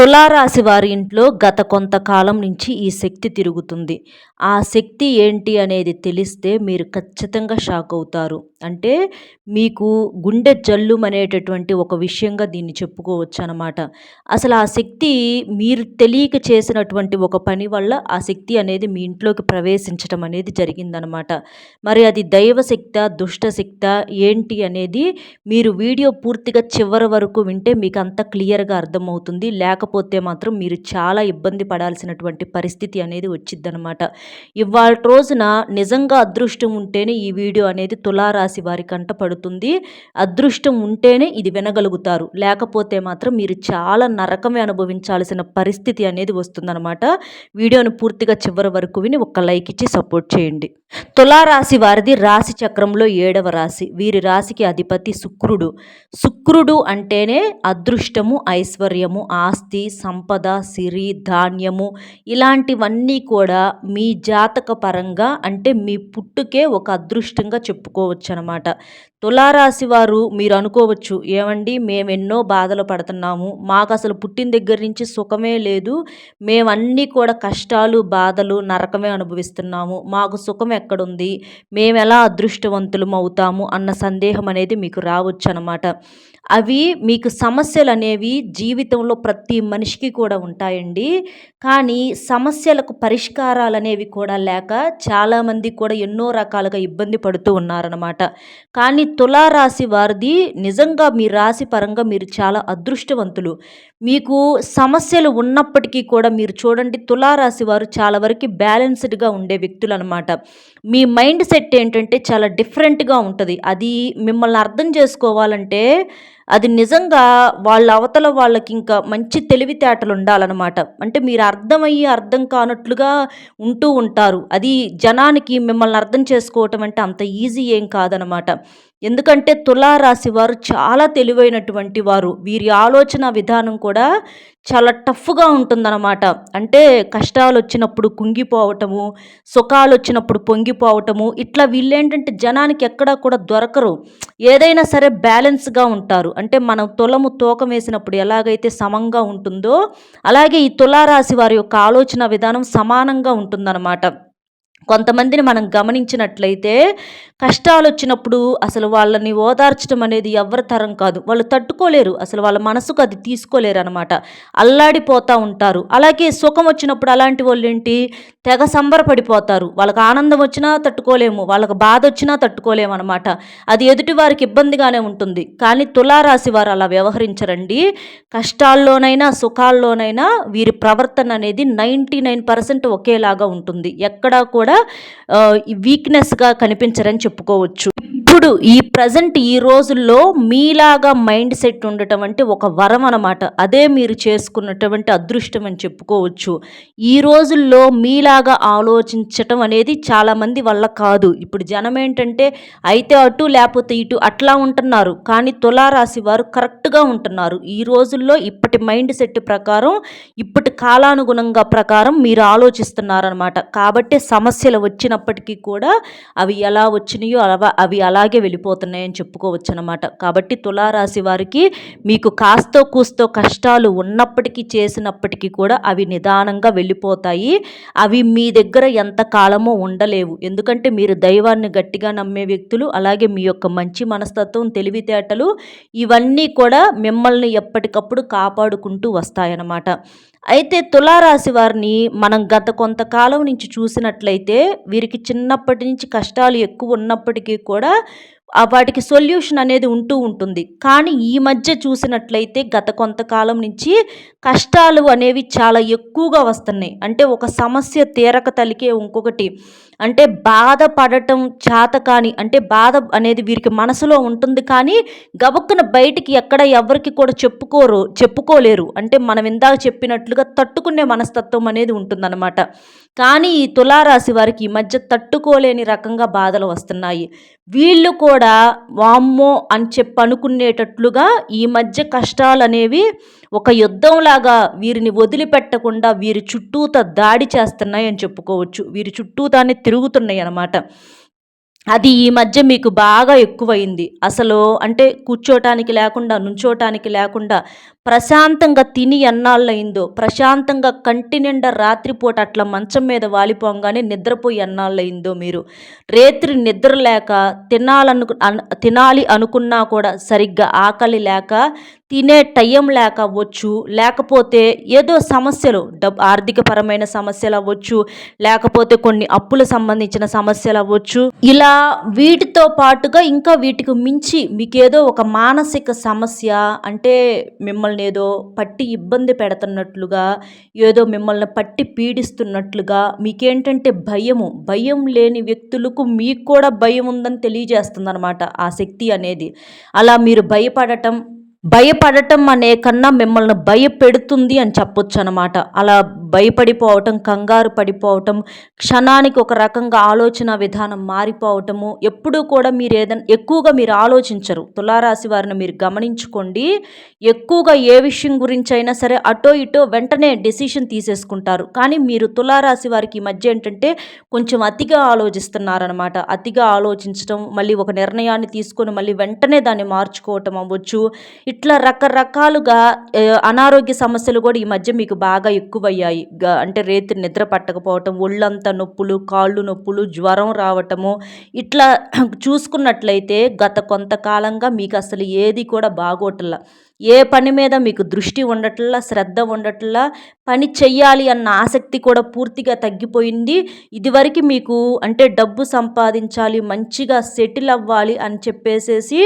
తులారాశి వారి ఇంట్లో గత కొంతకాలం నుంచి ఈ శక్తి తిరుగుతుంది. ఆ శక్తి ఏంటి అనేది తెలిస్తే మీరు ఖచ్చితంగా షాక్ అవుతారు. అంటే మీకు గుండె జల్లుమనేటటువంటి ఒక విషయంగా దీన్ని చెప్పుకోవచ్చు అనమాట అసలు ఆ శక్తి మీరు తెలియక చేసినటువంటి ఒక పని వల్ల ఆ శక్తి అనేది మీ ఇంట్లోకి ప్రవేశించడం అనేది జరిగిందనమాట. మరి అది దైవశక్త దుష్టశక్త ఏంటి అనేది మీరు వీడియో పూర్తిగా చివరి వరకు వింటే మీకు అంత క్లియర్గా అర్థమవుతుంది. లేకపోతే మాత్రం మీరు చాలా ఇబ్బంది పడాల్సినటువంటి పరిస్థితి అనేది వచ్చిద్దనమాట ఇవాళ రోజున నిజంగా అదృష్టం ఉంటేనే ఈ వీడియో అనేది తులారాశి వారి కంట పడుతుంది. అదృష్టం ఉంటేనే ఇది వినగలుగుతారు. లేకపోతే మాత్రం మీరు చాలా నరకమే అనుభవించాల్సిన పరిస్థితి అనేది వస్తుందన్నమాట. వీడియోను పూర్తిగా చివరి వరకు విని ఒక లైక్ ఇచ్చి సపోర్ట్ చేయండి. తులారాశి వారిది రాశి చక్రంలో ఏడవ రాశి. వీరి రాశికి అధిపతి శుక్రుడు. శుక్రుడు అంటేనే అదృష్టము ఐశ్వర్యము ఆస్తి సంపద సిరి ధాన్యము ఇలాంటివన్నీ కూడా మీ జాతక పరంగా అంటే మీ పుట్టుకే ఒక అదృష్టంగా చెప్పుకోవచ్చు అనమాట తులారాశి వారు మీరు అనుకోవచ్చు ఏమండి మేము ఎన్నో బాధలు పడుతున్నాము. మాకు అసలు పుట్టిన దగ్గర నుంచి సుఖమే లేదు. మేమన్నీ కూడా కష్టాలు బాధలు నరకమే అనుభవిస్తున్నాము. మాకు సుఖం ఎక్కడుంది? మేము ఎలా అదృష్టవంతులం అవుతాము అన్న సందేహం అనేది మీకు రావచ్చు అనమాట అవి మీకు సమస్యలు అనేవి జీవితంలో ప్రతి మనిషికి కూడా ఉంటాయండి. కానీ సమస్యలకు పరిష్కారాలు అనేవి కూడా లేక చాలామంది కూడా ఎన్నో రకాలుగా ఇబ్బంది పడుతూ ఉన్నారనమాట కానీ తులారాశి వారిది నిజంగా మీ రాశి పరంగా మీరు చాలా అదృష్టవంతులు. మీకు సమస్యలు ఉన్నప్పటికీ కూడా మీరు చూడండి తులారాశి వారు చాలా వరకు బ్యాలెన్స్డ్గా ఉండే వ్యక్తులు అనమాట మీ మైండ్ సెట్ ఏంటంటే చాలా డిఫరెంట్గా ఉంటుంది. అది మిమ్మల్ని అర్థం చేసుకోవాలంటే అది నిజంగా వాళ్ళ అవతల వాళ్ళకి ఇంకా మంచి తెలివితేటలు ఉండాలన్నమాట అంటే మీరు అర్థమయ్యి అర్థం కానట్లుగా ఉంటూ ఉంటారు. అది జనానికి మిమ్మల్ని అర్థం చేసుకోవటం అంటే అంత ఈజీ ఏం కాదనమాట ఎందుకంటే తులారాశి వారు చాలా తెలివైనటువంటి వారు. వీరి ఆలోచన విధానం కూడా చాలా టఫ్గా ఉంటుందన్నమాట. అంటే కష్టాలు వచ్చినప్పుడు కుంగిపోవటము సుఖాలు వచ్చినప్పుడు పొంగిపోవటము ఇట్లా వీళ్ళేంటంటే జనానికి ఎక్కడా కూడా దొరకరు. ఏదైనా సరే బ్యాలెన్స్గా ఉంటారు. అంటే మనం తులము తూకం వేసినప్పుడు ఎలాగైతే సమంగా ఉంటుందో అలాగే ఈ తులారాశి వారి యొక్క ఆలోచన విధానం సమానంగా ఉంటుందన్నమాట. కొంతమందిని మనం గమనించినట్లయితే కష్టాలు వచ్చినప్పుడు అసలు వాళ్ళని ఓదార్చడం అనేది ఎవరి తరం కాదు. వాళ్ళు తట్టుకోలేరు. అసలు వాళ్ళ మనసుకు అది తీసుకోలేరు అనమాట అల్లాడిపోతూ ఉంటారు. అలాగే సుఖం వచ్చినప్పుడు అలాంటి వాళ్ళు ఏంటి? తెగ సంబరపడిపోతారు. వాళ్ళకి ఆనందం వచ్చినా తట్టుకోలేము. వాళ్ళకి బాధ వచ్చినా తట్టుకోలేము అనమాట అది ఎదుటి వారికి ఇబ్బందిగానే ఉంటుంది. కానీ తులారాశి వారు అలా వ్యవహరించరండి. కష్టాల్లోనైనా సుఖాల్లోనైనా వీరి ప్రవర్తన అనేది నైంటీ నైన్ పర్సెంట్ ఒకేలాగా ఉంటుంది. ఎక్కడా కూడా వీక్నెస్గా కనిపించరని చెప్పుకోవచ్చు. ఇప్పుడు ఈ ప్రజెంట్ ఈ రోజుల్లో మీలాగా మైండ్ సెట్ ఉండటం అంటే ఒక వరం అనమాట అదే మీరు చేసుకున్నటువంటి అదృష్టం అని చెప్పుకోవచ్చు. ఈ రోజుల్లో మీలాగా ఆలోచించటం అనేది చాలామంది వల్ల కాదు. ఇప్పుడు జనం ఏంటంటే అయితే అటు లేకపోతే ఇటు అట్లా ఉంటున్నారు. కానీ తులారాశి వారు కరెక్ట్గా ఉంటున్నారు. ఈ రోజుల్లో ఇప్పటి మైండ్ సెట్ ప్రకారం ఇప్పటి కాలానుగుణంగా ప్రకారం మీరు ఆలోచిస్తున్నారనమాట కాబట్టి సమస్యలు వచ్చినప్పటికీ కూడా అవి ఎలా వచ్చినాయో అలా అవి అలా అలాగే వెళ్ళిపోతున్నాయని చెప్పుకోవచ్చు అనమాట కాబట్టి తులారాశి వారికి మీకు కాస్తో కూస్తో కష్టాలు ఉన్నప్పటికీ చేసినప్పటికీ కూడా అవి నిదానంగా వెళ్ళిపోతాయి. అవి మీ దగ్గర ఎంత కాలమో ఉండలేవు. ఎందుకంటే మీరు దైవాన్ని గట్టిగా నమ్మే వ్యక్తులు అలాగే మీ యొక్క మంచి మనస్తత్వం తెలివితేటలు ఇవన్నీ కూడా మిమ్మల్ని ఎప్పటికప్పుడు కాపాడుకుంటూ వస్తాయన్నమాట. అయితే తులారాశి వారిని మనం గత కొంతకాలం నుంచి చూసినట్లయితే వీరికి చిన్నప్పటి నుంచి కష్టాలు ఎక్కువ ఉన్నప్పటికీ కూడా వాటికి సొల్యూషన్ అనేది ఉంటూ ఉంటుంది. కానీ ఈ మధ్య చూసినట్లయితే గత కొంతకాలం నుంచి కష్టాలు అనేవి చాలా ఎక్కువగా వస్తున్నాయి. అంటే ఒక సమస్య తీరక తలికే ఇంకొకటి అంటే బాధపడటం చేత కానీ అంటే బాధ అనేది వీరికి మనసులో ఉంటుంది కానీ గబక్కున బయటికి ఎక్కడ ఎవరికి కూడా చెప్పుకోరు చెప్పుకోలేరు. అంటే మనం ఇందాక చెప్పినట్లుగా తట్టుకునే మనస్తత్వం అనేది ఉంటుందన్నమాట. కానీ ఈ తులారాశి వారికి ఈ మధ్య తట్టుకోలేని రకంగా బాధలు వస్తున్నాయి. వీళ్ళు కూడా వామ్మో అని చెప్పి అనుకునేటట్లుగా ఈ మధ్య కష్టాలు అనేవి ఒక యుద్ధంలాగా వీరిని వదిలిపెట్టకుండా వీరి చుట్టూత దాడి చేస్తున్నాయి అని చెప్పుకోవచ్చు. వీరి చుట్టూతానే తిరుగుతున్నాయి అన్నమాట. అది ఈ మధ్య మీకు బాగా ఎక్కువైంది. అసలు అంటే కూర్చోటానికి లేకుండా నుంచోటానికి లేకుండా ప్రశాంతంగా తిని ఎన్నాళ్ళయిందో ప్రశాంతంగా కంటి నిండా రాత్రిపూట అట్లా మంచం మీద వాలిపోగానే నిద్రపోయి ఎన్నాళ్ళయిందో మీరు. రేత్రి నిద్ర లేక తినాలను తినాలి అనుకున్నా కూడా సరిగ్గా ఆకలి లేక తినే టైం లేక అవ్వచ్చు. లేకపోతే ఏదో సమస్యలు డబ్ ఆర్థికపరమైన సమస్యలు అవ్వచ్చు. లేకపోతే కొన్ని అప్పుల సంబంధించిన సమస్యలు అవ్వచ్చు. ఇలా వీటితో పాటుగా ఇంకా వీటికి మించి మీకేదో ఒక మానసిక సమస్య అంటే మిమ్మల్ని ఏదో పట్టి ఇబ్బంది పెడుతున్నట్లుగా ఏదో మిమ్మల్ని పట్టి పీడిస్తున్నట్లుగా మీకేంటంటే భయము. భయం లేని వ్యక్తులకు మీకు కూడా భయం ఉందని తెలియజేస్తుంది అనమాట ఆ శక్తి అనేది. అలా మీరు భయపడటం భయపడటం అనే కన్నా మిమ్మల్ని భయపెడుతుంది అని చెప్పొచ్చు అనమాట అలా భయపడిపోవటం కంగారు పడిపోవటం క్షణానికి ఒక రకంగా ఆలోచన విధానం మారిపోవటము ఎప్పుడూ కూడా మీరు ఏదైనా ఎక్కువగా మీరు ఆలోచించరు. తులారాశి వారిని మీరు గమనించుకోండి. ఎక్కువగా ఏ విషయం గురించి అయినా సరే అటో ఇటో వెంటనే డెసిషన్ తీసేసుకుంటారు. కానీ మీరు తులారాశి వారికి ఈ మధ్య ఏంటంటే కొంచెం అతిగా ఆలోచిస్తున్నారనమాట అతిగా ఆలోచించడం మళ్ళీ ఒక నిర్ణయాన్ని తీసుకొని మళ్ళీ వెంటనే దాన్ని మార్చుకోవటం అవ్వచ్చు. ఇట్లా రకరకాలుగా అనారోగ్య సమస్యలు కూడా ఈ మధ్య మీకు బాగా ఎక్కువయ్యాయి. అంటే రేతి నిద్ర పట్టకపోవటం ఒళ్ళంతా నొప్పులు కాళ్ళు నొప్పులు జ్వరం రావటము. ఇట్లా చూసుకున్నట్లయితే గత కొంతకాలంగా మీకు అసలు ఏది కూడా బాగోటల్లా ఏ పని మీద మీకు దృష్టి ఉండట్లా శ్రద్ధ ఉండట్లా పని చెయ్యాలి అన్న ఆసక్తి కూడా పూర్తిగా తగ్గిపోయింది. ఇదివరకు మీకు అంటే డబ్బు సంపాదించాలి మంచిగా సెటిల్ అవ్వాలి అని చెప్పేసేసి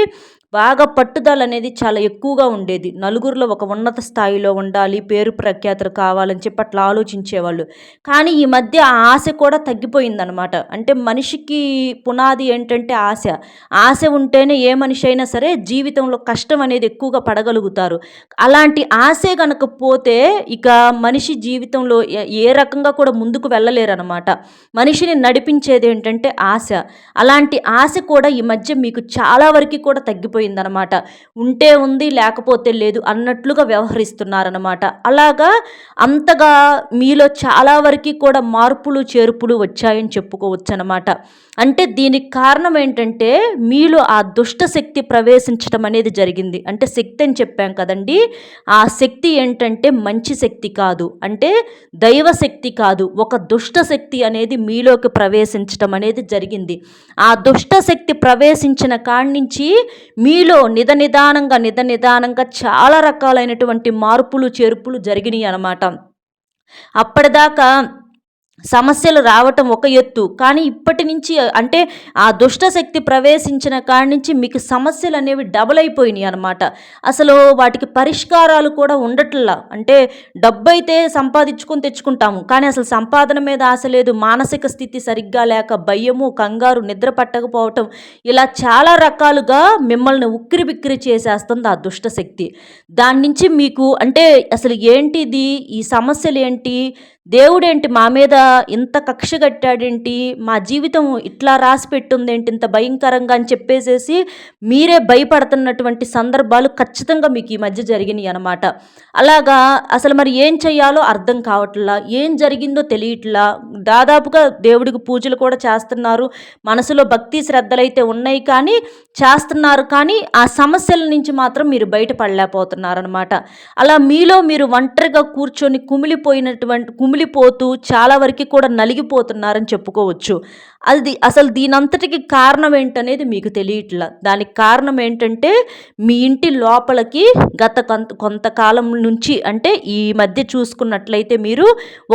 బాగా పట్టుదల అనేది చాలా ఎక్కువగా ఉండేది. నలుగురిలో ఒక ఉన్నత స్థాయిలో ఉండాలి పేరు ప్రఖ్యాతులు కావాలని చెప్పి అట్లా ఆలోచించేవాళ్ళు. కానీ ఈ మధ్య ఆ ఆశ కూడా తగ్గిపోయిందనమాట అంటే మనిషికి పునాది ఏంటంటే ఆశ. ఆశ ఉంటేనే ఏ మనిషి అయినా సరే జీవితంలో కష్టం అనేది ఎక్కువగా పడగలుగుతారు. అలాంటి ఆశే కనుక పోతే ఇక మనిషి జీవితంలో ఏ రకంగా కూడా ముందుకు వెళ్ళలేరనమాట మనిషిని నడిపించేది ఏంటంటే ఆశ. అలాంటి ఆశ కూడా ఈ మధ్య మీకు చాలా వరకు కూడా తగ్గిపోయింది. అయిపోయిందనమాట ఉంటే ఉంది లేకపోతే లేదు అన్నట్లుగా వ్యవహరిస్తున్నారనమాట. అలాగా అంతగా మీలో చాలా వరకు కూడా మార్పులు చేర్పులు వచ్చాయని చెప్పుకోవచ్చు అనమాట అంటే దీనికి కారణం ఏంటంటే మీలో ఆ దుష్ట శక్తి ప్రవేశించడం అనేది జరిగింది. అంటే శక్తి అని చెప్పాం కదండి. ఆ శక్తి ఏంటంటే మంచి శక్తి కాదు. అంటే దైవ శక్తి కాదు. ఒక దుష్ట శక్తి అనేది మీలోకి ప్రవేశించడం అనేది జరిగింది. ఆ దుష్ట శక్తి ప్రవేశించిన కాడి నుంచి మీలో నిద నిదానంగా నిద నిదానంగా చాలా రకాలైనటువంటి మార్పులు చేర్పులు జరిగినాయి అన్నమాట అప్పటిదాకా సమస్యలు రావటం ఒక ఎత్తు. కానీ ఇప్పటి నుంచి అంటే ఆ దుష్టశక్తి ప్రవేశించిన కాడి నుంచి మీకు సమస్యలు అనేవి డబుల్ అయిపోయినాయి అనమాట అసలు వాటికి పరిష్కారాలు కూడా ఉండట్లా. అంటే డబ్బు అయితే సంపాదించుకొని తెచ్చుకుంటాము. కానీ అసలు సంపాదన మీద ఆశ లేదు. మానసిక స్థితి సరిగ్గా లేక భయము కంగారు నిద్ర పట్టకపోవటం ఇలా చాలా రకాలుగా మిమ్మల్ని ఉక్కిరి బిక్కిరి చేసేస్తుంది ఆ దుష్టశక్తి. దాని నుంచి మీకు అంటే అసలు ఏంటిది? ఈ సమస్యలు ఏంటి? దేవుడేంటి మా మీద ఇంత కక్ష కట్టాడేంటి? మా జీవితం ఇట్లా రాసి ఏంటి ఇంత భయంకరంగా అని చెప్పేసేసి మీరే భయపడుతున్నటువంటి సందర్భాలు ఖచ్చితంగా మీకు ఈ మధ్య జరిగినాయి అనమాట అలాగా అసలు మరి ఏం చెయ్యాలో అర్థం కావట్లా? ఏం జరిగిందో తెలియట్లా? దాదాపుగా దేవుడికి పూజలు కూడా చేస్తున్నారు. మనసులో భక్తి శ్రద్ధలైతే ఉన్నాయి కానీ చేస్తున్నారు కానీ ఆ సమస్యల నుంచి మాత్రం మీరు బయటపడలేకపోతున్నారనమాట అలా మీలో మీరు ఒంటరిగా కూర్చొని కుమిలిపోయినటువంటి కుమిలి కుమిలిపోతూ చాలా వరకు కూడా నలిగిపోతున్నారని చెప్పుకోవచ్చు. అది అసలు దీనంతటికి కారణం ఏంటనేది మీకు తెలియట్లా. దానికి కారణం ఏంటంటే మీ ఇంటి లోపలికి గత కొంత కొంతకాలం నుంచి అంటే ఈ మధ్య చూసుకున్నట్లయితే మీరు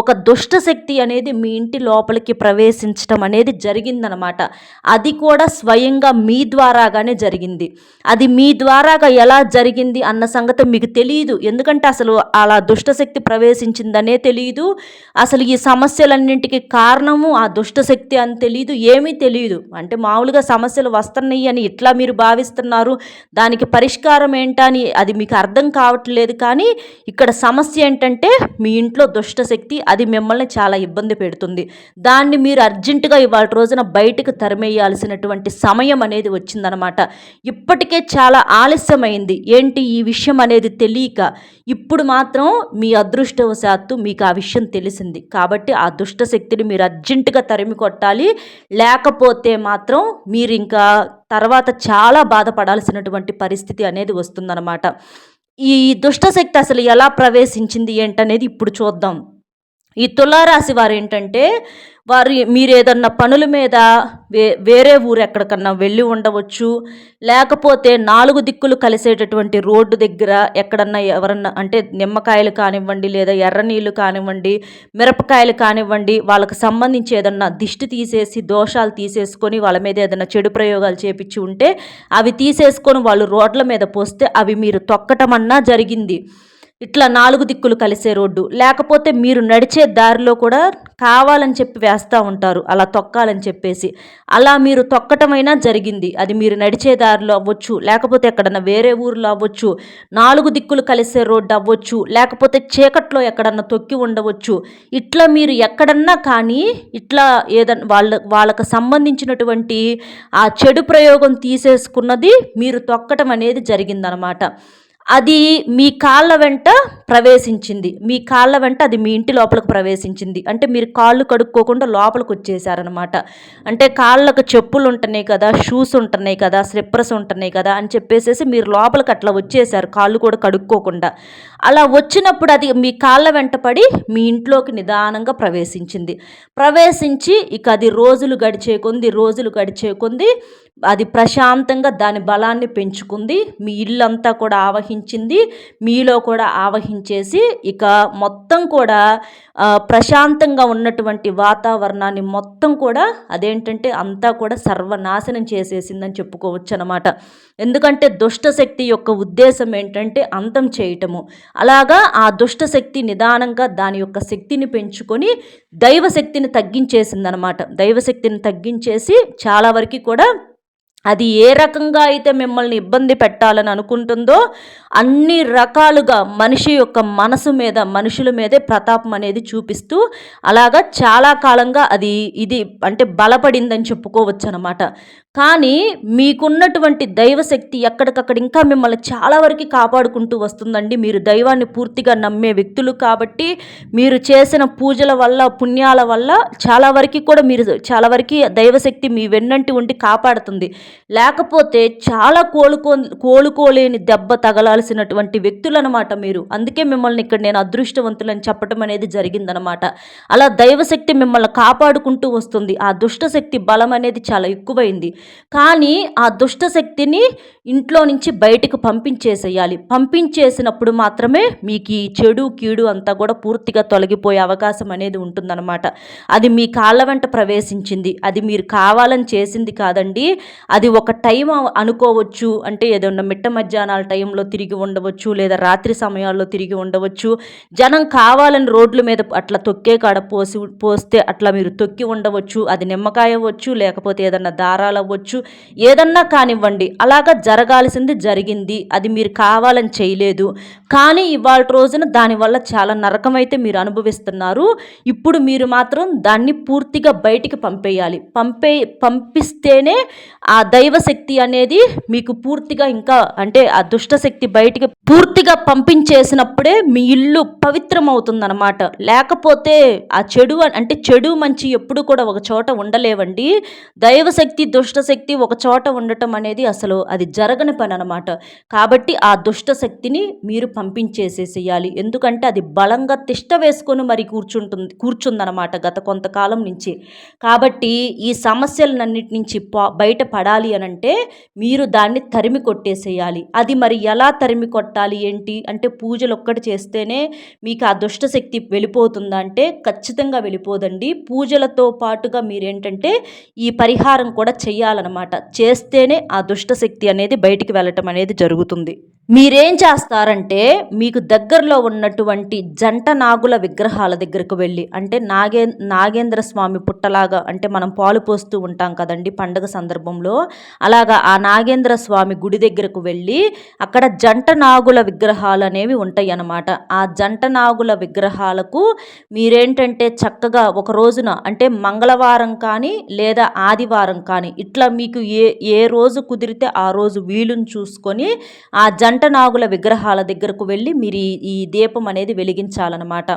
ఒక దుష్ట శక్తి అనేది మీ ఇంటి లోపలికి ప్రవేశించడం అనేది జరిగిందనమాట. అది కూడా స్వయంగా మీ ద్వారాగానే జరిగింది. అది మీ ద్వారాగా ఎలా జరిగింది అన్న సంగతి మీకు తెలియదు ఎందుకంటే అసలు అలా దుష్టశక్తి ప్రవేశించిందనే తెలియదు అసలు ఈ సమస్యలన్నింటికి కారణము ఆ దుష్టశక్తి అని తెలియదు తెలీదు ఏమీ తెలియదు అంటే మామూలుగా సమస్యలు వస్తున్నాయి అని ఇట్లా మీరు భావిస్తున్నారు. దానికి పరిష్కారం ఏంటని అది మీకు అర్థం కావట్లేదు కానీ ఇక్కడ సమస్య ఏంటంటే మీ ఇంట్లో దుష్టశక్తి అది మిమ్మల్ని చాలా ఇబ్బంది పెడుతుంది. దాన్ని మీరు అర్జెంటుగా ఇవాళ రోజున బయటకు తరిమేయాల్సినటువంటి సమయం అనేది వచ్చిందనమాట. ఇప్పటికే చాలా ఆలస్యమైంది. ఏంటి ఈ విషయం అనేది తెలియక ఇప్పుడు మాత్రం మీ అదృష్టవశాత్తు మీకు ఆ విషయం తెలిసింది. కాబట్టి ఆ దుష్ట శక్తిని మీరు అర్జెంటుగా తరిమి కొట్టాలి. లేకపోతే మాత్రం మీరు ఇంకా తర్వాత చాలా బాధపడాల్సినటువంటి పరిస్థితి అనేది వస్తుందన్నమాట. ఈ దుష్టశక్తి అసలు ఎలా ప్రవేశించింది ఏంటనేది ఇప్పుడు చూద్దాం. ఈ తులారాశి వారు ఏంటంటే వారు మీరు ఏదన్నా పనుల మీద వే వేరే ఊరు ఎక్కడికన్నా వెళ్ళి ఉండవచ్చు. లేకపోతే నాలుగు దిక్కులు కలిసేటటువంటి రోడ్డు దగ్గర ఎక్కడన్నా ఎవరన్నా అంటే నిమ్మకాయలు కానివ్వండి లేదా ఎర్ర నీళ్ళు కానివ్వండి మిరపకాయలు కానివ్వండి వాళ్ళకి సంబంధించి ఏదన్నా దిష్టి తీసేసి దోషాలు తీసేసుకొని వాళ్ళ మీద ఏదైనా చెడు ప్రయోగాలు చేపించి ఉంటే అవి తీసేసుకొని వాళ్ళు రోడ్ల మీద పోస్తే అవి మీరు తొక్కటమన్నా జరిగింది. ఇట్లా నాలుగు దిక్కులు కలిసే రోడ్డు. లేకపోతే మీరు నడిచే దారిలో కూడా కావాలని చెప్పి వేస్తూ ఉంటారు. అలా తొక్కాలని చెప్పేసి. అలా మీరు తొక్కటమైనా జరిగింది. అది మీరు నడిచే దారిలో అవ్వచ్చు. లేకపోతే ఎక్కడన్నా వేరే ఊరిలో అవ్వచ్చు. నాలుగు దిక్కులు కలిసే రోడ్డు అవ్వచ్చు. లేకపోతే చీకట్లో ఎక్కడన్నా తొక్కి ఉండవచ్చు. ఇట్లా మీరు ఎక్కడన్నా కానీ ఇట్లా ఏదన్నా వాళ్ళ వాళ్ళకు సంబంధించినటువంటి ఆ చెడు ప్రయోగం తీసేసుకున్నది మీరు తొక్కటం అనేది జరిగిందనమాట. అది మీ కాళ్ళ వెంట ప్రవేశించింది. మీ కాళ్ళ వెంట అది మీ ఇంటి లోపలికి ప్రవేశించింది. అంటే మీరు కాళ్ళు కడుక్కోకుండా లోపలికి వచ్చేసారనమాట అంటే కాళ్ళకు చెప్పులు ఉంటున్నాయి కదా షూస్ ఉంటున్నాయి కదా స్లిప్పర్స్ ఉంటున్నాయి కదా అని చెప్పేసి మీరు లోపలికి అట్లా వచ్చేసారు. కాళ్ళు కూడా కడుక్కోకుండా. అలా వచ్చినప్పుడు అది మీ కాళ్ళ వెంట పడి మీ ఇంట్లోకి నిదానంగా ప్రవేశించింది. ప్రవేశించి ఇక అది రోజులు గడిచే కొంది రోజులు గడిచే కొంది అది ప్రశాంతంగా దాని బలాన్ని పెంచుకుంది. మీ ఇల్లంతా కూడా ఆవహించింది. మీలో కూడా ఆవహించేసి ఇక మొత్తం కూడా ప్రశాంతంగా ఉన్నటువంటి వాతావరణాన్ని మొత్తం కూడా అదేంటంటే అంతా కూడా సర్వనాశనం చేసేసిందని చెప్పుకోవచ్చు అనమాట ఎందుకంటే దుష్టశక్తి యొక్క ఉద్దేశం ఏంటంటే అంతం చేయటము. అలాగా ఆ దుష్టశక్తి నిదానంగా దాని యొక్క శక్తిని పెంచుకొని దైవశక్తిని తగ్గించేసిందనమాట దైవశక్తిని తగ్గించేసి చాలా వరకు కూడా అది ఏ రకంగా అయితే మిమ్మల్ని ఇబ్బంది పెట్టాలని అనుకుంటుందో అన్ని రకాలుగా మనిషి యొక్క మనసు మీద మనుషుల మీదే ప్రతాపం అనేది చూపిస్తూ అలాగా చాలా కాలంగా అది ఇది అంటే బలపడిందని చెప్పుకోవచ్చు అనమాట కానీ మీకున్నటువంటి దైవశక్తి ఎక్కడికక్కడ ఇంకా మిమ్మల్ని చాలా వరకు కాపాడుకుంటూ వస్తుందండి. మీరు దైవాన్ని పూర్తిగా నమ్మే వ్యక్తులు కాబట్టి మీరు చేసిన పూజల వల్ల పుణ్యాల వల్ల చాలా వరకు కూడా మీరు చాలా వరకు దైవశక్తి మీ వెన్నంటి ఉండి కాపాడుతుంది. లేకపోతే చాలా కోలుకో కోలుకోలేని దెబ్బ తగలాల్సినటువంటి వ్యక్తులు అనమాట మీరు. అందుకే మిమ్మల్ని ఇక్కడ నేను అదృష్టవంతులని చెప్పడం అనేది జరిగిందనమాట. అలా దైవశక్తి మిమ్మల్ని కాపాడుకుంటూ వస్తుంది. ఆ దుష్టశక్తి బలం అనేది చాలా ఎక్కువైంది. కానీ ఆ దుష్టశక్తిని ఇంట్లో నుంచి బయటకు పంపించేసేయాలి. పంపించేసినప్పుడు మాత్రమే మీకు ఈ చెడు కీడు అంతా కూడా పూర్తిగా తొలగిపోయే అవకాశం అనేది ఉంటుందన్నమాట. అది మీ కాళ్ళ వెంట ప్రవేశించింది. అది మీరు కావాలని చేసింది కాదండి. అది ఒక టైం అనుకోవచ్చు. అంటే ఏదైనా మిట్ట మధ్యాహ్నాల టైంలో తిరిగి ఉండవచ్చు లేదా రాత్రి సమయాల్లో తిరిగి ఉండవచ్చు. జనం కావాలని రోడ్ల మీద అట్లా తొక్కే కాడ పోసి పోస్తే అట్లా మీరు తొక్కి ఉండవచ్చు. అది నిమ్మకాయ అవ్వచ్చు లేకపోతే ఏదన్నా దారాలు అవ్వచ్చు ఏదన్నా కానివ్వండి అలాగా జరగాల్సింది జరిగింది. అది మీరు కావాలని చేయలేదు. కానీ ఇవాళ రోజున దానివల్ల చాలా నరకం అయితే మీరు అనుభవిస్తున్నారు. ఇప్పుడు మీరు మాత్రం దాన్ని పూర్తిగా బయటికి పంపేయాలి. పంపే పంపిస్తేనే ఆ దైవశక్తి అనేది మీకు పూర్తిగా ఇంకా అంటే ఆ దుష్టశక్తి బయటికి పూర్తిగా పంపించేసినప్పుడే మీ ఇల్లు పవిత్రం అవుతుందన్నమాట లేకపోతే ఆ చెడు అంటే చెడు మంచి ఎప్పుడు కూడా ఒక చోట ఉండలేవండి. దైవశక్తి దుష్టశక్తి ఒక చోట ఉండటం అనేది అసలు అది జరగని పని అనమాట కాబట్టి ఆ దుష్టశక్తిని మీరు పంపించేసేసేయాలి. ఎందుకంటే అది బలంగా తిష్ట వేసుకొని మరి కూర్చుంటుంది కూర్చుందనమాట గత కొంతకాలం నుంచి. కాబట్టి ఈ సమస్యలన్నిటి నుంచి బయట పడాలి అనంటే మీరు దాన్ని తరిమి కొట్టేసేయాలి. అది మరి ఎలా తరిమి కొట్టాలి ఏంటి? అంటే పూజలు ఒక్కటి చేస్తేనే మీకు ఆ దుష్టశక్తి వెళ్ళిపోతుందా అంటే ఖచ్చితంగా వెళ్ళిపోదండి. పూజలతో పాటుగా మీరేంటంటే ఈ పరిహారం కూడా చేయాలన్నమాట. చేస్తేనే ఆ దుష్టశక్తి అనేది బయటికి వెళ్ళటం అనేది జరుగుతుంది. మీరేం చేస్తారంటే మీకు దగ్గరలో ఉన్నటువంటి జంట నాగుల విగ్రహాల దగ్గరకు వెళ్ళి అంటే నాగే నాగేంద్ర స్వామి పుట్టలాగా అంటే మనం పాలు పోస్తూ ఉంటాం కదండి పండగ సందర్భంలో అలాగా ఆ నాగేంద్ర స్వామి గుడి దగ్గరకు వెళ్ళి అక్కడ జంట నాగుల విగ్రహాలు అనేవి ఉంటాయి అన్నమాట ఆ జంట నాగుల విగ్రహాలకు మీరేంటంటే చక్కగా ఒక రోజున అంటే మంగళవారం కానీ లేదా ఆదివారం కానీ ఇట్లా ఇట్లా మీకు ఏ ఏ రోజు కుదిరితే ఆ రోజు వీలుని చూసుకొని ఆ జంట నాగుల విగ్రహాల దగ్గరకు వెళ్ళి మీరు ఈ ఈ దీపం అనేది వెలిగించాలన్నమాట.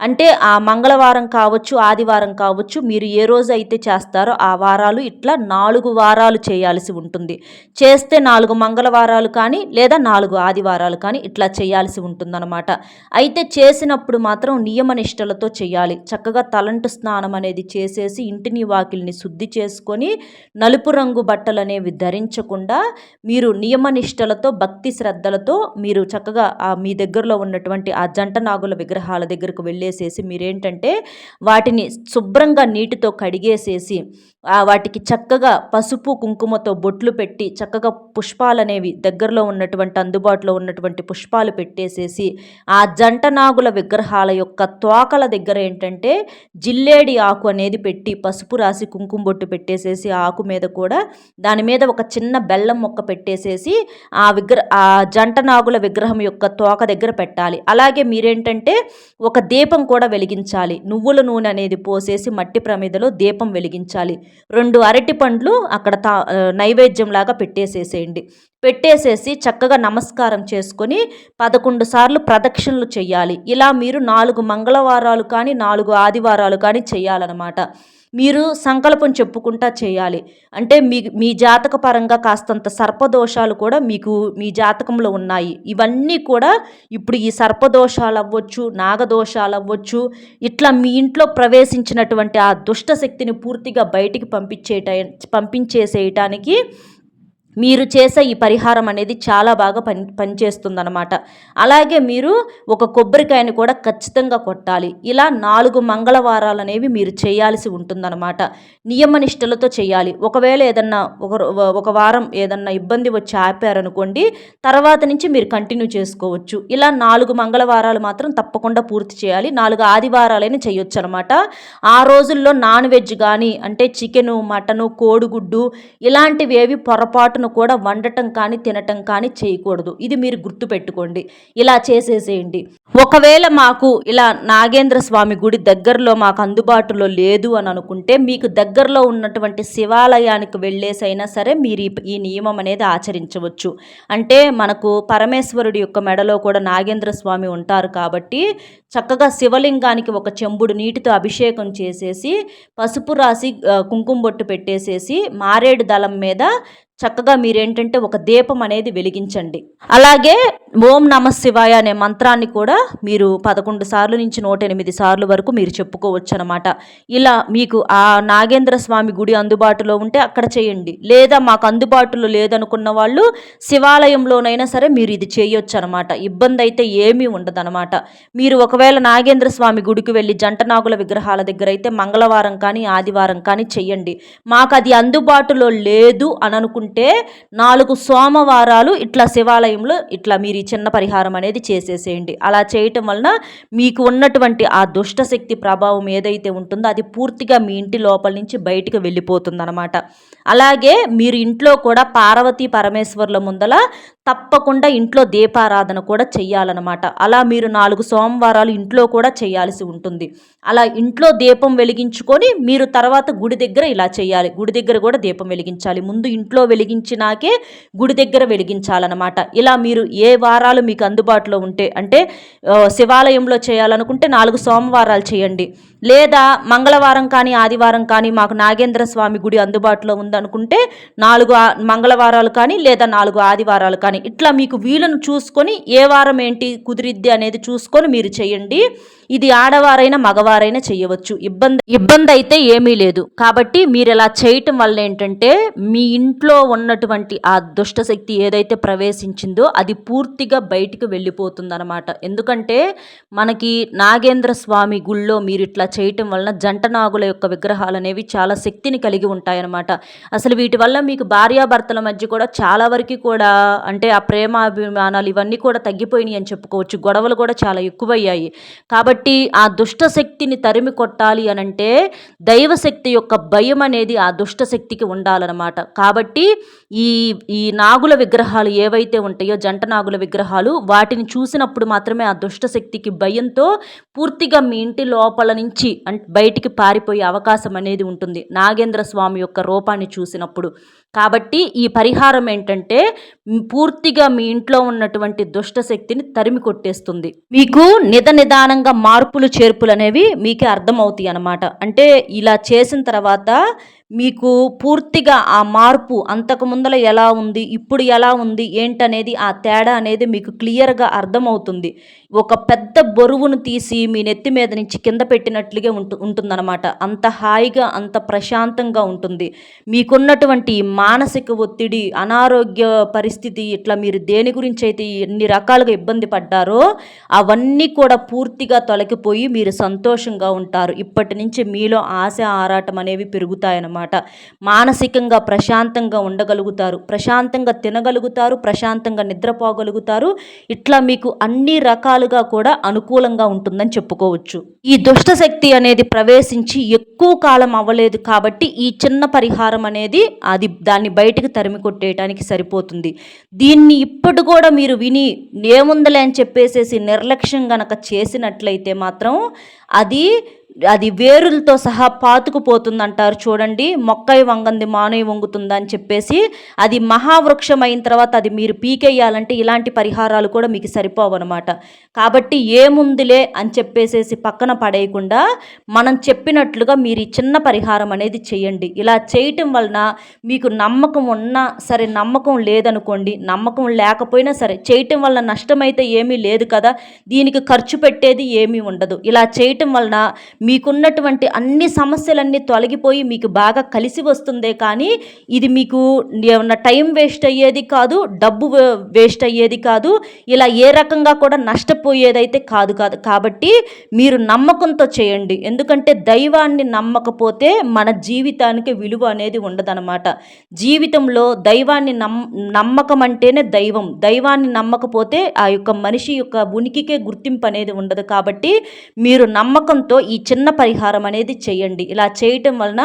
అంటే ఆ మంగళవారం కావచ్చు ఆదివారం కావచ్చు మీరు ఏ రోజు అయితే చేస్తారో ఆ వారాలు ఇట్లా నాలుగు వారాలు చేయాల్సి ఉంటుంది. చేస్తే నాలుగు మంగళవారాలు కానీ లేదా నాలుగు ఆదివారాలు కానీ ఇట్లా చేయాల్సి ఉంటుందన్నమాట. అయితే చేసినప్పుడు మాత్రం నియమనిష్టలతో చేయాలి. చక్కగా తలంటు స్నానం అనేది చేసేసి ఇంటిని వాకిల్ని శుద్ధి చేసుకొని నలుపు రంగు బట్టలు అనేవి ధరించకుండా మీరు నియమనిష్టలతో భక్తి శ్రద్ధలతో మీరు చక్కగా ఆ మీ దగ్గరలో ఉన్నటువంటి ఆ జంట నాగుల విగ్రహాల దగ్గరకు వెళ్ళేసేసి మీరేంటంటే వాటిని శుభ్రంగా నీటితో కడిగేసేసి వాటికి చక్కగా పసుపు కుంకుమతో బొట్లు పెట్టి చక్కగా పుష్పాలు అనేవి దగ్గరలో ఉన్నటువంటి అందుబాటులో ఉన్నటువంటి పుష్పాలు పెట్టేసేసి ఆ జంట నాగుల విగ్రహాల యొక్క తోకల దగ్గర ఏంటంటే జిల్లేడి ఆకు అనేది పెట్టి పసుపు రాసి కుంకుమ బొట్టు పెట్టేసేసి ఆకు మీద కూడా దాని మీద ఒక చిన్న బెల్లం మొక్క పెట్టేసేసి ఆ విగ్రహ ఆ జంట నాగుల విగ్రహం యొక్క తోక దగ్గర పెట్టాలి. అలాగే మీరేంటంటే ఒక దీపం కూడా వెలిగించాలి. నువ్వుల నూనె అనేది పోసేసి మట్టి ప్రమిదలో దీపం వెలిగించాలి. రెండు అరటి పండ్లు అక్కడ తా నైవేద్యంలాగా పెట్టేసేసేయండి. పెట్టేసేసి చక్కగా నమస్కారం చేసుకొని పదకొండు సార్లు ప్రదక్షిణలు చేయాలి ఇలా మీరు నాలుగు మంగళవారాలు కానీ నాలుగు ఆదివారాలు కానీ చేయాలన్నమాట మీరు సంకల్పం చెప్పుకుంటా చేయాలి. అంటే మీ మీ జాతక పరంగా కాస్తంత సర్పదోషాలు కూడా మీకు మీ జాతకంలో ఉన్నాయి. ఇవన్నీ కూడా ఇప్పుడు ఈ సర్పదోషాలు అవ్వచ్చు నాగదోషాలు అవ్వచ్చు ఇట్లా మీ ఇంట్లో ప్రవేశించినటువంటి ఆ దుష్ట శక్తిని పూర్తిగా బయటికి పంపించేట పంపించేసేయటానికి మీరు చేసే ఈ పరిహారం అనేది చాలా బాగా పని పనిచేస్తుందన్నమాట. అలాగే మీరు ఒక కొబ్బరికాయని కూడా ఖచ్చితంగా కొట్టాలి. ఇలా నాలుగు మంగళవారాలు అనేవి మీరు చేయాల్సి ఉంటుందన్నమాట. నియమనిష్టలతో చేయాలి. ఒకవేళ ఏదన్నా ఒక ఒక వారం ఏదన్నా ఇబ్బంది వచ్చి ఆపారనుకోండి తర్వాత నుంచి మీరు కంటిన్యూ చేసుకోవచ్చు. ఇలా నాలుగు మంగళవారాలు మాత్రం తప్పకుండా పూర్తి చేయాలి. నాలుగు ఆదివారాలైనా చేయొచ్చు అనమాట ఆ రోజుల్లో నాన్ వెజ్ కానీ అంటే చికెను మటను కోడిగుడ్డు ఇలాంటివి ఏవి పొరపాటు పొరపాటును కూడా వండటం కానీ తినటం కానీ చేయకూడదు. ఇది మీరు గుర్తుపెట్టుకోండి. ఇలా చేసేసేయండి. ఒకవేళ మాకు ఇలా నాగేంద్ర స్వామి గుడి దగ్గరలో మాకు అందుబాటులో లేదు అని అనుకుంటే మీకు దగ్గరలో ఉన్నటువంటి శివాలయానికి వెళ్ళేసైనా సరే మీరు ఈ నియమం అనేది ఆచరించవచ్చు. అంటే మనకు పరమేశ్వరుడి యొక్క మెడలో కూడా నాగేంద్ర స్వామి ఉంటారు కాబట్టి చక్కగా శివలింగానికి ఒక చెంబుడు నీటితో అభిషేకం చేసేసి పసుపు రాసి కుంకుమ బొట్టు పెట్టేసేసి మారేడు దళం మీద చక్కగా మీరేంటంటే ఒక దీపం అనేది వెలిగించండి. అలాగే ఓం నమ శివాయ అనే మంత్రాన్ని కూడా మీరు పదకొండు సార్లు నుంచి నూట ఎనిమిది సార్లు వరకు మీరు చెప్పుకోవచ్చు అనమాట ఇలా మీకు ఆ నాగేంద్ర స్వామి గుడి అందుబాటులో ఉంటే అక్కడ చేయండి. లేదా మాకు అందుబాటులో లేదనుకున్న వాళ్ళు శివాలయంలోనైనా సరే మీరు ఇది చేయొచ్చు అనమాట ఇబ్బంది అయితే ఏమీ ఉండదనమాట మీరు ఒకవేళ నాగేంద్ర స్వామి గుడికి వెళ్ళి జంట నాగుల విగ్రహాల దగ్గర అయితే మంగళవారం కానీ ఆదివారం కానీ చెయ్యండి మాకు అది అందుబాటులో లేదు అని అనుకుంటే నాలుగు సోమవారాలు ఇట్లా శివాలయంలో ఇట్లా మీరు ఈ చిన్న పరిహారం అనేది చేసేసేయండి. అలా చేయటం వలన మీకు ఉన్నటువంటి ఆ దుష్టశక్తి ప్రభావం ఏదైతే ఉంటుందో అది పూర్తిగా మీ ఇంటి లోపల నుంచి బయటికి వెళ్ళిపోతుందనమాట అలాగే మీరు ఇంట్లో కూడా పార్వతీ పరమేశ్వర్ల ముందల తప్పకుండా ఇంట్లో దీపారాధన కూడా చెయ్యాలన్నమాట. అలా మీరు నాలుగు సోమవారాలు ఇంట్లో కూడా చేయాల్సి ఉంటుంది. అలా ఇంట్లో దీపం వెలిగించుకొని మీరు తర్వాత గుడి దగ్గర ఇలా చేయాలి. గుడి దగ్గర కూడా దీపం వెలిగించాలి. ముందు ఇంట్లో వెలిగించినాకే గుడి దగ్గర వెలిగించాలన్నమాట. ఇలా మీరు ఏ వారాలు మీకు అందుబాటులో ఉంటే అంటే శివాలయంలో చేయాలనుకుంటే నాలుగు సోమవారాలు చేయండి. లేదా మంగళవారం కానీ ఆదివారం కానీ మాకు నాగేంద్ర స్వామి గుడి అందుబాటులో ఉందనుకుంటే నాలుగు మంగళవారాలు కానీ లేదా నాలుగు ఆదివారాలు కానీ ఇట్లా మీకు వీలును చూసుకొని ఏ వారం ఏంటి కుదిరిద్ది అనేది చూసుకొని మీరు చేయండి. ఇది ఆడవారైనా మగవారైనా చేయవచ్చు. ఇబ్బంది ఇబ్బంది అయితే ఏమీ లేదు. కాబట్టి మీరు ఇలా చేయటం వల్ల ఏంటంటే మీ ఇంట్లో ఉన్నటువంటి ఆ దుష్టశక్తి ఏదైతే ప్రవేశించిందో అది పూర్తిగా బయటికి వెళ్ళిపోతుందన్నమాట. ఎందుకంటే మనకి నాగేంద్ర స్వామి గుళ్ళో మీరు ఇట్లా చేయటం వలన జంట నాగుల యొక్క విగ్రహాలు అనేవి చాలా శక్తిని కలిగి ఉంటాయన్నమాట. అసలు వీటి వల్ల మీకు భార్యాభర్తల మధ్య కూడా చాలా వరకు కూడా అంటే ఆ ప్రేమాభిమానాలు ఇవన్నీ కూడా తగ్గిపోయినాయి అని చెప్పుకోవచ్చు. గొడవలు కూడా చాలా ఎక్కువయ్యాయి. కాబట్టి ఆ దుష్ట శక్తిని తరిమి కొట్టాలి అని అంటే దైవశక్తి యొక్క భయం అనేది ఆ దుష్ట శక్తికి ఉండాలన్నమాట. కాబట్టి ఈ ఈ నాగుల విగ్రహాలు ఏవైతే ఉంటాయో జంట నాగుల విగ్రహాలు వాటిని చూసినప్పుడు మాత్రమే ఆ దుష్ట శక్తికి భయంతో పూర్తిగా మీ ఇంటి లోపల నుంచి అంటే బయటికి పారిపోయే అవకాశం అనేది ఉంటుంది. నాగేంద్ర స్వామి యొక్క రూపాన్ని చూసినప్పుడు. కాబట్టి ఈ పరిహారం ఏంటంటే పూర్తిగా మీ ఇంట్లో ఉన్నటువంటి దుష్ట శక్తిని తరిమి కొట్టేస్తుంది. మీకు నిద నిదానంగా మార్పులు చేర్పులు అనేవి మీకే అర్థమవుతాయి అన్నమాట అంటే ఇలా చేసిన తర్వాత మీకు పూర్తిగా ఆ మార్పు అంతకు ముందల ఎలా ఉంది ఇప్పుడు ఎలా ఉంది ఏంటనేది ఆ తేడా అనేది మీకు క్లియర్గా అర్థమవుతుంది. ఒక పెద్ద బరువును తీసి మీ నెత్తి మీద నుంచి కింద పెట్టినట్లుగా ఉంటు ఉంటుందన్నమాట. అంత హాయిగా అంత ప్రశాంతంగా ఉంటుంది. మీకున్నటువంటి మానసిక ఒత్తిడి అనారోగ్య పరిస్థితి ఇట్లా మీరు దేని గురించి అయితే ఎన్ని రకాలుగా ఇబ్బంది పడ్డారో అవన్నీ కూడా పూర్తిగా తొలగిపోయి మీరు సంతోషంగా ఉంటారు. ఇప్పటి నుంచి మీలో ఆశ ఆరాటం అనేవి పెరుగుతాయన్నమాట. మానసికంగా ప్రశాంతంగా ఉండగలుగుతారు. ప్రశాంతంగా తినగలుగుతారు. ప్రశాంతంగా నిద్రపోగలుగుతారు. ఇట్లా మీకు అన్ని రకాలుగా కూడా అనుకూలంగా ఉంటుందని చెప్పుకోవచ్చు. ఈ దుష్ట శక్తి అనేది ప్రవేశించి ఎక్కువ కాలం అవ్వలేదు కాబట్టి ఈ చిన్న పరిహారం అనేది అది దాన్ని బయటకు తరిమి కొట్టేయడానికి సరిపోతుంది. దీన్ని ఇప్పుడు కూడా మీరు విని ఏముందలే అని చెప్పేసేసి నిర్లక్ష్యం గనక చేసినట్లయితే మాత్రం అది అది వేరులతో సహా పాతుకుపోతుంది అంటారు చూడండి. మొక్కై వంగంది మానవి వంగుతుంది అని చెప్పేసి అది మహావృక్షం అయిన తర్వాత అది మీరు పీకేయాలంటే ఇలాంటి పరిహారాలు కూడా మీకు సరిపోవన్నమాట కాబట్టి ఏముందిలే అని చెప్పేసేసి పక్కన పడేయకుండా మనం చెప్పినట్లుగా మీరు ఈ చిన్న పరిహారం అనేది చేయండి. ఇలా చేయటం వలన మీకు నమ్మకం ఉన్నా సరే నమ్మకం లేదనుకోండి నమ్మకం లేకపోయినా సరే చేయటం వలన నష్టమైతే ఏమీ లేదు కదా దీనికి ఖర్చు పెట్టేది ఏమీ ఉండదు. ఇలా చేయటం వలన మీకున్నటువంటి అన్ని సమస్యలన్నీ తొలగిపోయి మీకు బాగా కలిసి వస్తుందే కానీ ఇది మీకు ఏమన్నా టైం వేస్ట్ అయ్యేది కాదు డబ్బు వేస్ట్ అయ్యేది కాదు ఇలా ఏ రకంగా కూడా నష్టపోయేదైతే కాదు కాదు. కాబట్టి మీరు నమ్మకంతో చేయండి. ఎందుకంటే దైవాన్ని నమ్మకపోతే మన జీవితానికి విలువ అనేది ఉండదన్నమాట. జీవితంలో దైవాన్ని నమ్ నమ్మకం అంటేనే దైవం. దైవాన్ని నమ్మకపోతే ఆ యొక్క మనిషి యొక్క ఉనికికే గుర్తింపు అనేది ఉండదు. కాబట్టి మీరు నమ్మకంతో ఈ చిన్న పరిహారం అనేది చేయండి. ఇలా చేయటం వలన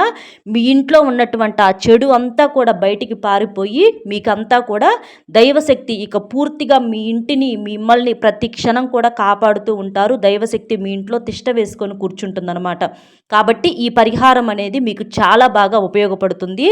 మీ ఇంట్లో ఉన్నటువంటి ఆ చెడు అంతా కూడా బయటికి పారిపోయి మీకంతా కూడా దైవశక్తి ఇక పూర్తిగా మీ ఇంటిని మిమ్మల్ని ప్రతి క్షణం కూడా కాపాడుతూ ఉంటారు. దైవశక్తి మీ ఇంట్లో తిష్ట వేసుకొని కూర్చుంటుందన్నమాట. కాబట్టి ఈ పరిహారం అనేది మీకు చాలా బాగా ఉపయోగపడుతుంది.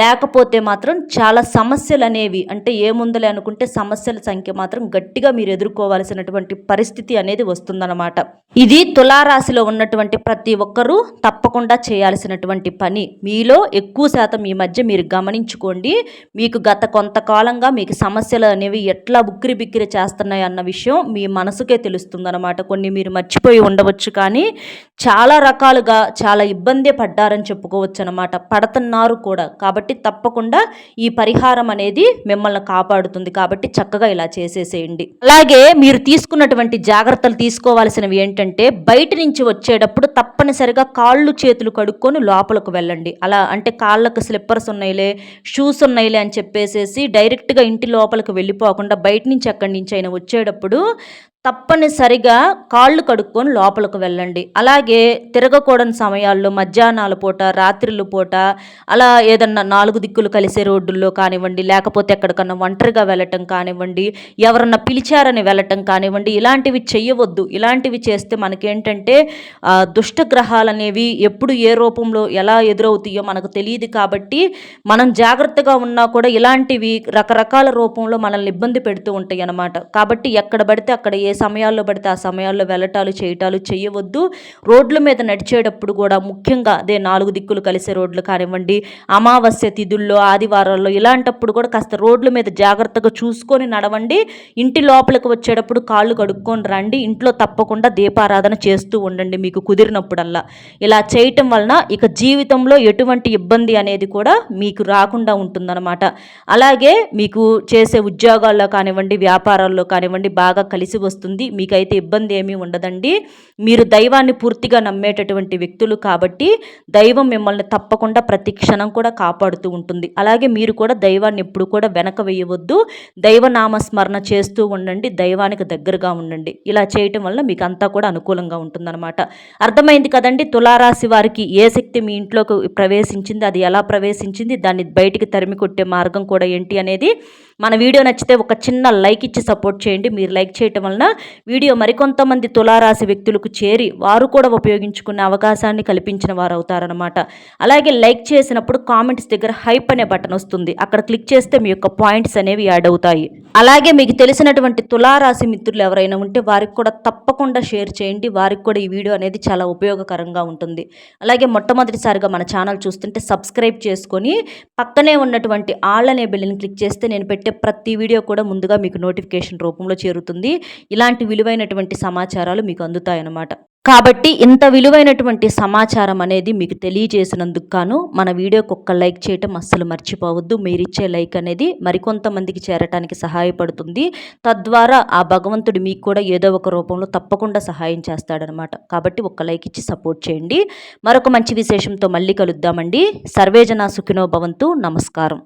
లేకపోతే మాత్రం చాలా సమస్యలు అనేవి అంటే ఏముందలే అనుకుంటే సమస్యల సంఖ్య మాత్రం గట్టిగా మీరు ఎదుర్కోవాల్సినటువంటి పరిస్థితి అనేది వస్తుందన్నమాట. ఇది తులారాశిలో ఉన్నటువంటి ప్రతి ఒక్కరూ తప్పకుండా చేయాల్సినటువంటి పని. మీలో ఎక్కువ శాతం ఈ మధ్య మీరు గమనించుకోండి మీకు గత కొంతకాలంగా మీకు సమస్యలు అనేవి ఎట్లా ఉక్కిరి బిక్కిరి చేస్తున్నాయి అన్న విషయం మీ మనసుకే తెలుస్తుందన్నమాట. కొన్ని మీరు మర్చిపోయి ఉండవచ్చు కానీ చాలా రకాలుగా చాలా ఇబ్బంది పడ్డారని చెప్పుకోవచ్చు అనమాట పడుతున్నారు కూడా. కాబట్టి తప్పకుండా ఈ పరిహారం అనేది మిమ్మల్ని కాపాడుతుంది. కాబట్టి చక్కగా ఇలా చేసేసేయండి. అలాగే మీరు తీసుకున్నటువంటి జాగ్రత్తలు తీసుకోవాల్సినవి ఏంటంటే బయట నుంచి వచ్చేటప్పుడు తప్పనిసరిగా కాళ్ళు చేతులు కడుక్కొని లోపలకు వెళ్ళండి. అలా అంటే కాళ్ళకు స్లిప్పర్స్ ఉన్నాయిలే షూస్ ఉన్నాయిలే అని చెప్పేసేసి డైరెక్ట్గా ఇంటి లోపలికి వెళ్ళిపోకుండా బయట నుంచి అక్కడి నుంచి అయినా వచ్చేటప్పుడు తప్పనిసరిగా కాళ్ళు కడుక్కొని లోపలికి వెళ్ళండి. అలాగే తిరగకూడని సమయాల్లో మధ్యాహ్నాల పూట రాత్రిల పూట అలా ఏదన్నా నాలుగు దిక్కులు కలిసే రోడ్డుల్లో కానివ్వండి లేకపోతే ఎక్కడికన్నా ఒంటరిగా వెళ్ళటం కానివ్వండి ఎవరన్నా పిలిచారని వెళ్ళటం కానివ్వండి ఇలాంటివి చెయ్యవద్దు. ఇలాంటివి చేస్తే మనకేంటంటే దుష్టగ్రహాలు అనేవి ఎప్పుడు ఏ రూపంలో ఎలా ఎదురవుతాయో మనకు తెలియదు కాబట్టి మనం జాగ్రత్తగా ఉన్నా కూడా ఇలాంటివి రకరకాల రూపంలో మనల్ని ఇబ్బంది పెడుతూ ఉంటాయి అన్నమాట కాబట్టి ఎక్కడ పడితే అక్కడ ఏ సమయాల్లో పడితే ఆ సమయాల్లో వెళ్ళటాలు చేయటాలు చేయవద్దు. రోడ్ల మీద నడిచేటప్పుడు కూడా ముఖ్యంగా అదే నాలుగు దిక్కులు కలిసే రోడ్లు కానివ్వండి అమావాస్య తిథుల్లో ఆదివారాల్లో ఇలాంటప్పుడు కూడా కాస్త రోడ్ల మీద జాగ్రత్తగా చూసుకొని నడవండి. ఇంటి లోపలికి వచ్చేటప్పుడు కాళ్ళు కడుక్కొని రండి. ఇంట్లో తప్పకుండా దీపారాధన చేస్తూ ఉండండి మీకు కుదిరినప్పుడల్లా. ఇలా చేయటం వలన ఇక జీవితంలో ఎటువంటి ఇబ్బంది అనేది కూడా మీకు రాకుండా ఉంటుందన్నమాట. అలాగే మీకు చేసే ఉద్యోగాల్లో కానివ్వండి వ్యాపారాల్లో కానివ్వండి బాగా కలిసి వస్తుంది వస్తుంది. మీకైతే ఇబ్బంది ఏమీ ఉండదండి. మీరు దైవాన్ని పూర్తిగా నమ్మేటటువంటి వ్యక్తులు కాబట్టి దైవం మిమ్మల్ని తప్పకుండా ప్రతి క్షణం కూడా కాపాడుతూ ఉంటుంది. అలాగే మీరు కూడా దైవాన్ని ఎప్పుడు కూడా వెనక వేయవద్దు. దైవనామస్మరణ చేస్తూ ఉండండి. దైవానికి దగ్గరగా ఉండండి. ఇలా చేయటం వల్ల మీకు అంతా కూడా అనుకూలంగా ఉంటుందన్నమాట. అర్థమైంది కదండి? తులారాశి వారికి ఏ శక్తి మీ ఇంట్లోకి ప్రవేశించింది అది ఎలా ప్రవేశించింది దాన్ని బయటికి తరిమి కొట్టే మార్గం కూడా ఏంటి అనేది మన వీడియో నచ్చితే ఒక చిన్న లైక్ ఇచ్చి సపోర్ట్ చేయండి. మీరు లైక్ చేయటం వలన వీడియో మరికొంతమంది తులారాశి వ్యక్తులకు చేరి వారు కూడా ఉపయోగించుకునే అవకాశాన్ని కల్పించిన వారు అవుతారనమాట అలాగే లైక్ చేసినప్పుడు కామెంట్స్ దగ్గర హైప్ అనే బటన్ వస్తుంది. అక్కడ క్లిక్ చేస్తే మీ యొక్క పాయింట్స్ అనేవి యాడ్ అవుతాయి. అలాగే మీకు తెలిసినటువంటి తులారాశి మిత్రులు ఎవరైనా ఉంటే వారికి కూడా తప్పకుండా షేర్ చేయండి. వారికి కూడా ఈ వీడియో అనేది చాలా ఉపయోగకరంగా ఉంటుంది. అలాగే మొట్టమొదటిసారిగా మన ఛానల్ చూస్తుంటే సబ్స్క్రైబ్ చేసుకొని పక్కనే ఉన్నటువంటి ఆల్ అనే క్లిక్ చేస్తే నేను పెట్టే ప్రతి వీడియో కూడా ముందుగా మీకు నోటిఫికేషన్ రూపంలో చేరుతుంది. ఇలాంటి విలువైనటువంటి సమాచారాలు మీకు అందుతాయన్నమాట. కాబట్టి ఇంత విలువైనటువంటి సమాచారం అనేది మీకు తెలియజేసినందుకు గాను మన వీడియోకి ఒక్క లైక్ చేయటం అస్సలు మర్చిపోవద్దు. మీరిచ్చే లైక్ అనేది మరికొంతమందికి చేరటానికి సహాయపడుతుంది. తద్వారా ఆ భగవంతుడు మీకు కూడా ఏదో ఒక రూపంలో తప్పకుండా సహాయం చేస్తాడనమాట కాబట్టి ఒక్క లైక్ ఇచ్చి సపోర్ట్ చేయండి. మరొక మంచి విశేషంతో మళ్ళీ కలుద్దామండి. సర్వేజన సుఖినో భవంతు. నమస్కారం.